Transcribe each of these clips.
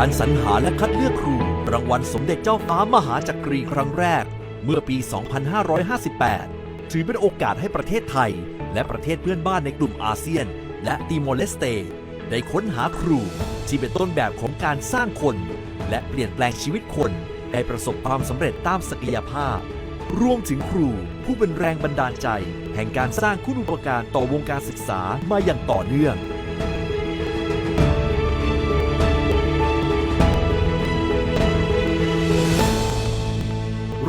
การสรรหาและคัดเลือกครู รางวัลสมเด็จเจ้าฟ้ามหาจักรีครั้งแรก เมื่อปี 2558 ถือเป็นโอกาสให้ประเทศไทย และประเทศเพื่อนบ้านในกลุ่มอาเซียน และติโมเลสเตได้ค้นหาครูที่เป็นต้นแบบของการสร้างคน และเปลี่ยนแปลงชีวิตคนให้ประสบความสำเร็จตามศักยภาพ รวมถึงครูผู้เป็นแรงบันดาลใจ แห่งการสร้างคุณูปการต่อวงการศึกษามาอย่างต่อเนื่อง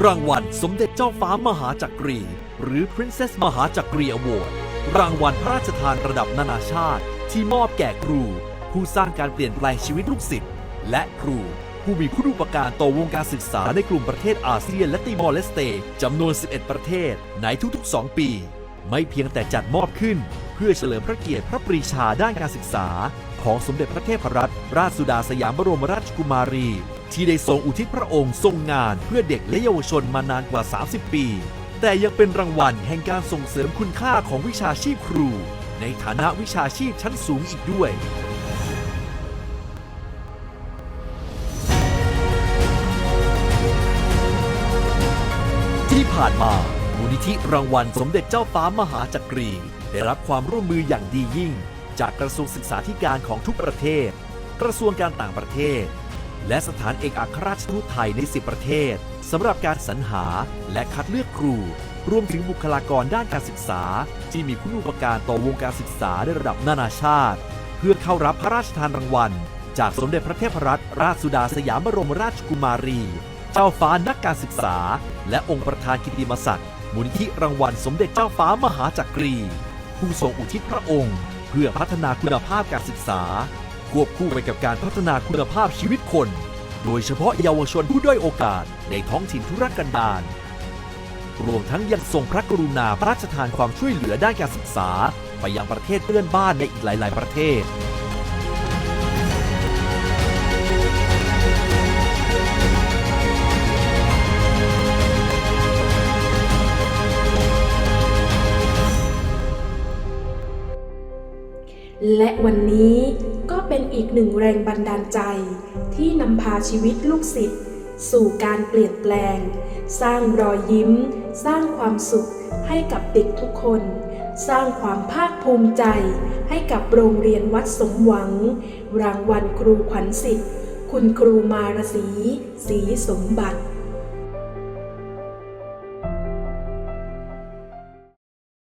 รางวัลสมเด็จเจ้าฟ้ามหาจักรี หรือ Princess มหาจักรีอวอร์ดรางวัลพระราชทานระดับนานาชาติ ที่มอบแก่ครู ผู้สร้างการเปลี่ยนแปลงชีวิตลูกศิษย์และครู ผู้มีคุณูปการต่อวงการศึกษาในกลุ่มประเทศอาเซียนและติมอร์เลสเตจำนวน 11 ประเทศ ในทุกๆ 2 ปี ไม่เพียงแต่จัดมอบขึ้น เพื่อเฉลิมพระเกียรติพระปรีชาด้านการศึกษา ของสมเด็จพระเทพรัตนราชสุดาสยามบรมราชกุมารี ที่ได้ทรงอุทิศพระองค์ทรงงานเพื่อเด็กและเยาวชนมานานกว่า 30 ปี แต่ยังเป็นรางวัลแห่งการส่งเสริมคุณค่าของวิชาชีพครู ในฐานะวิชาชีพชั้นสูงอีกด้วย ที่ผ่านมามูลนิธิรางวัลสมเด็จเจ้าฟ้ามหาจักรี ได้รับความร่วมมืออย่างดียิ่ง จากกระทรวงศึกษาธิการของทุกประเทศ กระทรวงการต่างประเทศ และสถานเอกอัครราชทูตไทยใน 10 ประเทศสำหรับการสรรหาและคัดเลือกครู รวมถึงบุคลากรด้านการศึกษา ที่มีคุณูปการต่อวงการศึกษาในระดับนานาชาติ เพื่อเข้ารับพระราชทานรางวัล จากสมเด็จพระเทพรัตนราชสุดาสยามบรมราชกุมารี เจ้าฟ้านักการศึกษา และองค์ประธานกิตติมศักดิ์มูลนิธิรางวัลสมเด็จเจ้าฟ้ามหาจักรี ผู้ทรงอุทิศพระองค์ เพื่อพัฒนาคุณภาพการศึกษา ควบคู่ไปกับการพัฒนาคุณภาพชีวิตคน โดยเฉพาะเยาวชนผู้ด้อยโอกาสในท้องถิ่นทุรกันดารรวมทั้งยังทรงพระกรุณาพระราชทานความช่วยเหลือด้านการศึกษา ไปยังประเทศเพื่อนบ้านในอีกหลาย ๆ ประเทศ และวันนี้ก็เป็นอีกหนึ่งแรงบันดาลใจ ที่นำพาชีวิตลูกศิษย์ สู่การเปลี่ยนแปลง สร้างรอยยิ้ม สร้างความสุขให้กับเด็กทุกคน สร้างความภาคภูมิใจ ให้กับโรงเรียนวัดสมหวัง รางวัลครูขวัญสิทธิ์ คุณครูมารสีศรีสมบัติ